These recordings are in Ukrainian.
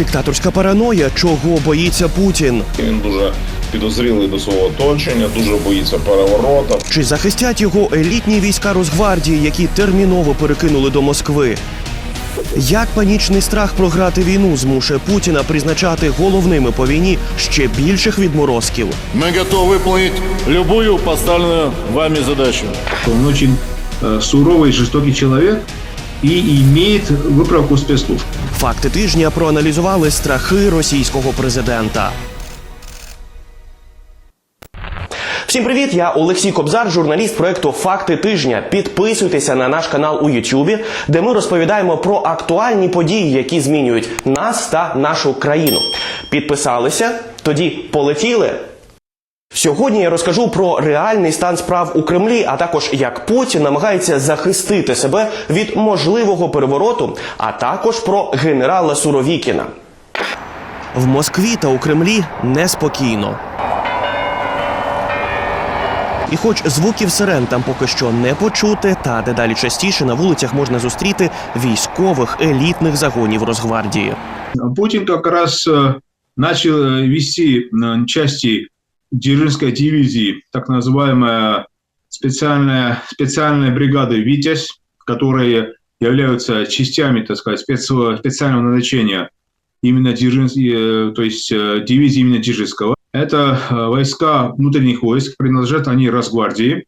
Диктаторська параноя, чого боїться Путін. Він дуже підозрілий до свого оточення, дуже боїться перевороту. Чи захистять його елітні війська Росгвардії, які терміново перекинули до Москви? Як панічний страх програти війну змушує Путіна призначати головними по війні ще більших відморозків? Мы готовы выполнить любую поставленную вами задачу. Он очень э, суровый и жестокий человек и имеет выправку спецслужб. Факти тижня проаналізували страхи російського президента. Всім привіт! Я Олексій Кобзар, журналіст проекту Факти тижня. Підписуйтеся на наш канал у Ютубі, де ми розповідаємо про актуальні події, які змінюють нас та нашу країну. Підписалися? Тоді полетіли. Сьогодні я розкажу про реальний стан справ у Кремлі, а також як Путін намагається захистити себе від можливого перевороту, а також про генерала Суровікіна. В Москві та у Кремлі неспокійно. І хоч звуків сирен там поки що не почути, та дедалі частіше на вулицях можна зустріти військових елітних загонів Росгвардії. Путин как раз э, начал э, вести э, Дзержинской дивизии, так называемая специальная, специальная бригада «Витязь», которые являются частями, так сказать, спец, специального назначения именно Дзержинс- э, то есть э, дивизии именно Дзержинского. Это э, войска внутренних войск, принадлежат они Росгвардии.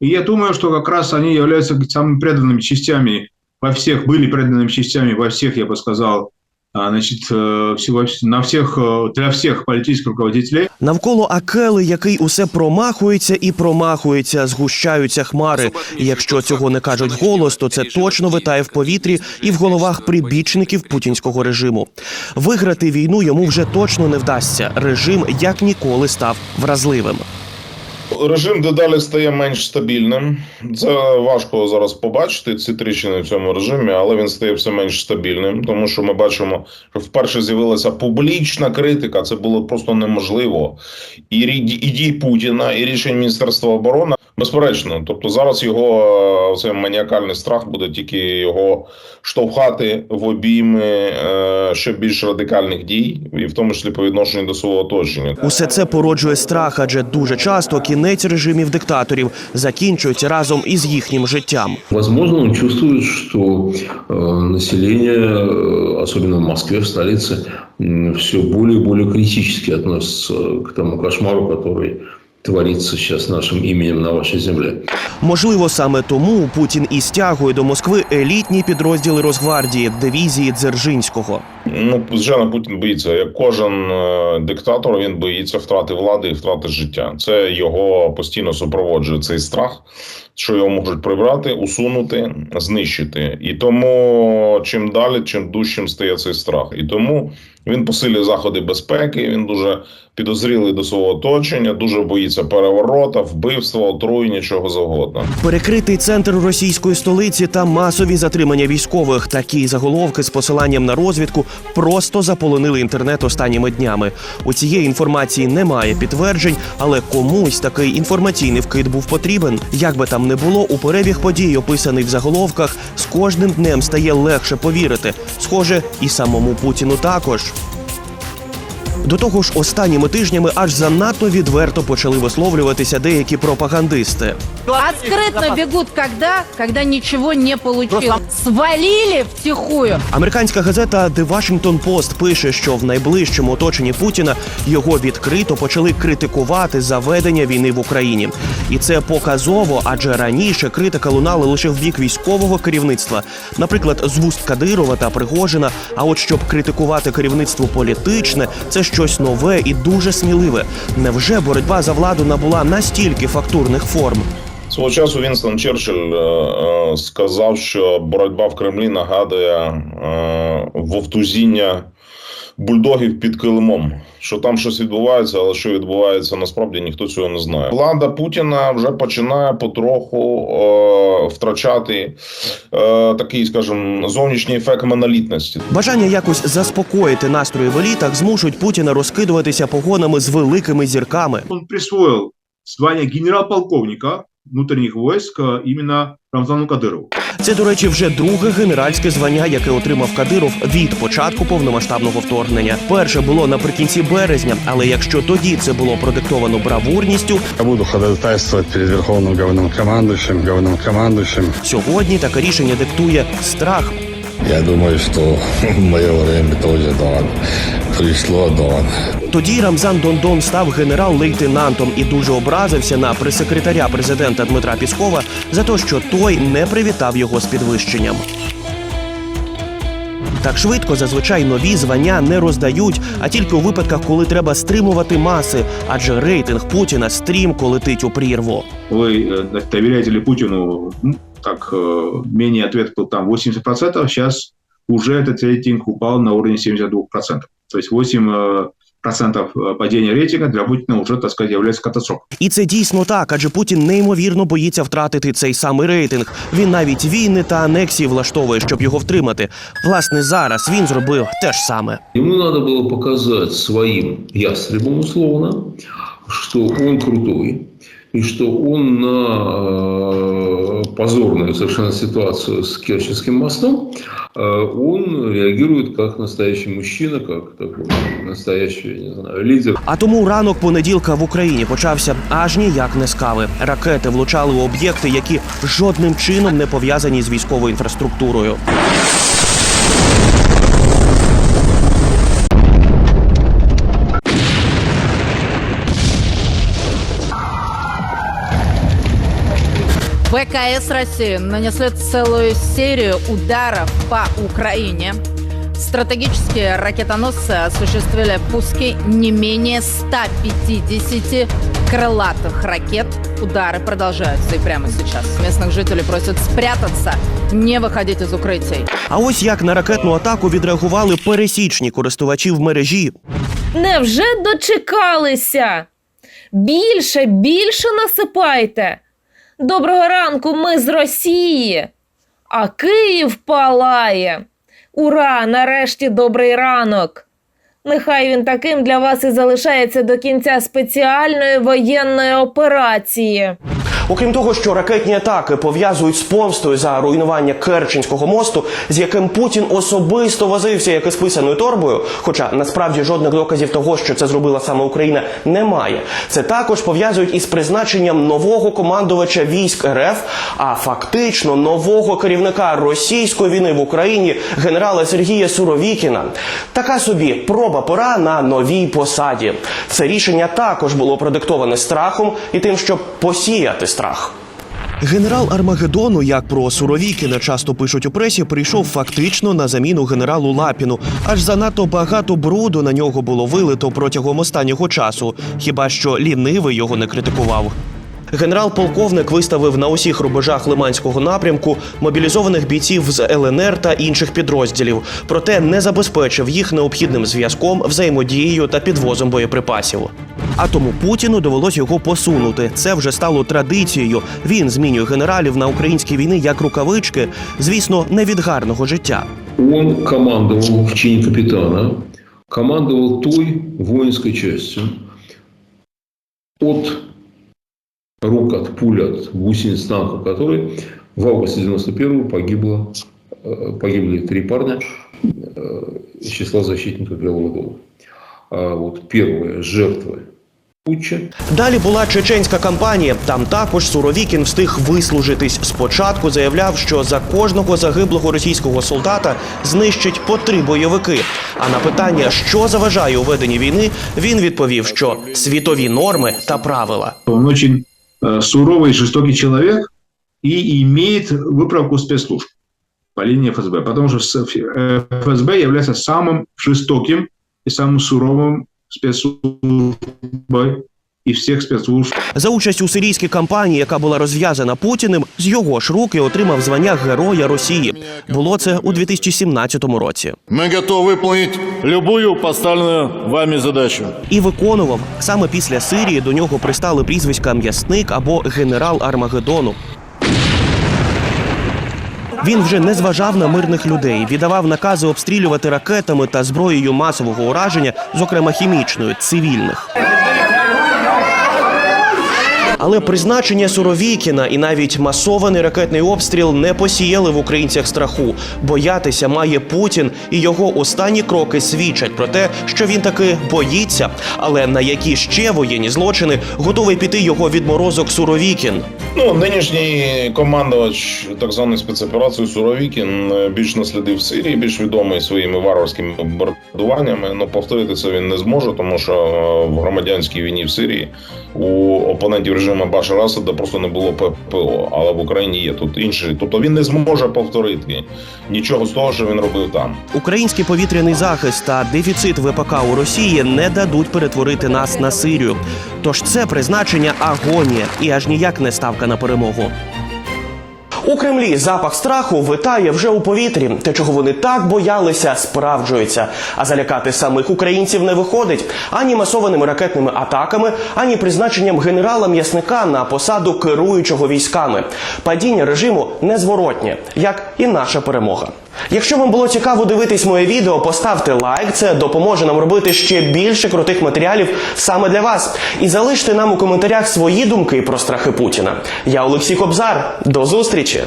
И я думаю, что как раз они являются самыми преданными частями во всех, были преданными частями во всех, я бы сказал, а, значит, э, на всех, э, для всех политических руководителей. Навколо Акели, який усе промахується і промахується, згущаються хмари. І якщо цього не кажуть вголос, то це точно витає в повітрі і в головах прибічників путінського режиму. Виграти війну йому вже точно не вдасться. Режим як ніколи став вразливим. Режим дедалі стає менш стабільним. Це важко зараз побачити ці тріщини в цьому режимі, але він стає все менш стабільним, тому що ми бачимо, що вперше з'явилася публічна критика. Це було просто неможливо. І і дій Путіна, і рішень Міністерства оборони. Безперечно, тобто зараз його е, цей маніакальний страх буде тільки його штовхати в обійми е, ще більш радикальних дій, і в тому числі по відношенню до свого оточення. Усе це породжує страх, адже дуже часто кінець режимів диктаторів закінчується разом із їхнім життям. Возможно, он чувствует, что э, население, э, особенно в Москве, в столице, все более и более критически относится к тому кошмару, который творится сейчас нашим именем на вашей земле. Можливо, саме тому Путін і стягує до Москви елітні підрозділи Росгвардії, дивізії Дзержинського. Ну, звичайно, Путін боїться. Як кожен е, диктатор, він боїться втрати влади і втрати життя. Це його постійно супроводжує цей страх, що його можуть прибрати, усунути, знищити. І тому чим далі, чим дужчим стає цей страх. І тому він посилює заходи безпеки. Він дуже підозрілий до свого оточення, дуже боїться переворота, вбивства, отруєння, чого завгодно. Перекритий центр російської столиці та масові затримання військових. Такі заголовки з посиланням на розвідку просто заполонили інтернет останніми днями. У цієї інформації немає підтверджень, але комусь такий інформаційний вкид був потрібен. Як би там не було, у перебіг подій, описаний в заголовках, з кожним днем стає легше повірити. Схоже, і самому Путіну також. До того ж, останніми тижнями аж занадто відверто почали висловлюватися деякі пропагандисти. Открыто бегут когда? Когда ничего не получилось. Свалили втихую. Американська газета The Washington Post пише, що в найближчому оточенні Путіна його відкрито почали критикувати за ведення війни в Україні, і це показово, адже раніше критика лунала лише в бік військового керівництва, наприклад, з вуст Кадирова та Пригожина. А от щоб критикувати керівництво політичне, це щось нове і дуже сміливе. Невже боротьба за владу набула настільки фактурних форм? Свого часу Вінстон Черчилль е, е, сказав, що боротьба в Кремлі нагадує е, вовтузіння бульдогів під килимом. Що там щось відбувається, але що відбувається насправді ніхто цього не знає. Влада Путіна вже починає потроху е, втрачати е, такий, скажімо, зовнішній ефект монолітності. Бажання якось заспокоїти настрої в елітах змушують Путіна розкидуватися погонами з великими зірками. Он присвоил звание генерал-полковника внутренних войск э, именно Рамзану Кадырову. Це, до речі, вже друге генеральське звання, яке отримав Кадиров від початку повномасштабного вторгнення. Перше було наприкінці березня, але якщо тоді це було продиктовано бравурністю, Я буду ходатайствовать перед Верховным главнокомандующим, главнокомандующим. сьогодні таке рішення диктує страх. Я думаю, что мое время тоже Дон Пришло Дон. Тоді Рамзан Дондон став генерал-лейтенантом і дуже образився на прес-секретаря президента Дмитра Піскова за те, що той не привітав його з підвищенням. Так швидко зазвичай нові звання не роздають, а тільки у випадках, коли треба стримувати маси, адже рейтинг Путіна стрімко летить у прірву. Вы э, доверяете ли Путину? Ну, Так, э, менее ответ был там 80%, сейчас уже этот рейтинг упал на уровень 72%. То есть 8 э, процентов э, падения рейтинга для Путина уже, так сказать, является катастрофой. І це дійсно так, адже Путін неймовірно боїться втратити цей самий рейтинг. Він навіть війни та анексії влаштовує, щоб його втримати. Власне, зараз він зробив те ж саме. Ему надо было показать своим ястребам условно, что он крутой, и что он на э, позорную совершенно ситуацию с Керченским мостом, э, он реагирует как настоящий мужчина, как такой настоящий, не знаю, лидер. А тому ранок понеділка в Україні почався аж ніяк не з кави. Ракети влучали у об'єкти, які жодним чином не пов'язані з військовою інфраструктурою. ВКС России нанесли целую серию ударов по Украине. Стратегические ракетоносцы осуществили пуски не менее 150 крылатых ракет. Удары продолжаются и прямо сейчас. Местных жителей просят спрятаться, не выходить из укрытий. А ось як на ракетну атаку відреагували пересічні користувачі в мережі. Невже дочекалися? Більше, більше насипайте. Доброго ранку, ми з Росії. А Київ палає. Ура! Нарешті добрий ранок. Нехай він таким для вас і залишається до кінця спеціальної воєнної операції. Окрім того, що ракетні атаки пов'язують з помстою за руйнування Керченського мосту, з яким Путін особисто возився як із писаною торбою, хоча насправді жодних доказів того, що це зробила саме Україна, немає. Це також пов'язують із призначенням нового командувача військ РФ, а фактично нового керівника російської війни в Україні генерала Сергія Суровікіна. Така собі проба пора на новій посаді. Це рішення також було продиктоване страхом і тим, щоб посіяти страх. Генерал Армагеддону, як про Суровікіна часто пишуть у пресі, прийшов фактично на заміну генералу Лапіну. Аж занадто багато бруду на нього було вилито протягом останнього часу. Хіба що лінивий його не критикував. Генерал-полковник виставив на усіх рубежах Лиманського напрямку мобілізованих бійців з ЛНР та інших підрозділів, проте не забезпечив їх необхідним зв'язком, взаємодією та підвозом боєприпасів. А тому Путіну довелось його посунути. Це вже стало традицією. Він змінює генералів на українській війни як рукавички, звісно, не від гарного життя. Он командовал в чине капитана, командовал той воинской частью, от рук, от пуль, от гусениц танка, которой в августе 91-го погибло, э, погибли три парня э, из числа защитников Белого дома. А вот первые жертвы путча Далі була чеченська кампанія. Там також Суровікін встиг вислужитись. Спочатку заявляв, що за кожного загиблого російського солдата знищить по три бойовики. А на питання, що заважає у веденні війни, він відповів, що світові норми та правила. Он очень э, суровый и жестокий человек и имеет выправку спецслужб по линии ФСБ, потому что с- э, ФСБ является самым жестоким и самым суровым спецслужбой из всех спецслужб За участь у сирійській кампанії, яка була розв'язана Путіним, з його ж руки отримав звання Героя Росії. Було це у 2017 році. Мы готовы выполнить любую поставленную вами задачу. І виконував саме після Сирії до нього пристали прізвиська м'ясник або генерал Армагеддону. Він вже не зважав на мирних людей, віддавав накази обстрілювати ракетами та зброєю масового ураження, зокрема хімічною, цивільних. Але призначення Суровікіна і навіть масований ракетний обстріл не посіяли в українцях страху. Боятися має Путін, і його останні кроки свідчать про те, що він таки боїться. Але на які ще воєнні злочини готовий піти його відморозок Суровікін? Ну, нинішній командувач так званої спецоперації Суровікін е, більш наслідив Сирії, більш відомий своїми варварськими бомбардуваннями. Ну, повторити це він не зможе, тому що е, в громадянській війні в Сирії у опонентів режиму Башара Асада просто не було ППО, але в Україні є тут інші. Тобто він не зможе повторити нічого з того, що він робив там. Український повітряний захист та дефіцит ВПК у Росії не дадуть перетворити нас на Сирію. Тож це призначення агонія і аж ніяк не ставка на перемогу. У Кремлі запах страху витає вже у повітрі. Те, чого вони так боялися, справджується. А залякати самих українців не виходить ані масованими ракетними атаками, ані призначенням генерала м'ясника на посаду керуючого військами. Падіння режиму незворотнє, як і наша перемога. Якщо вам було цікаво дивитись моє відео, поставте лайк. Це допоможе нам робити ще більше крутих матеріалів саме для вас. І залиште нам у коментарях свої думки про страхи Путіна. Я Олексій Кобзар. До зустрічі!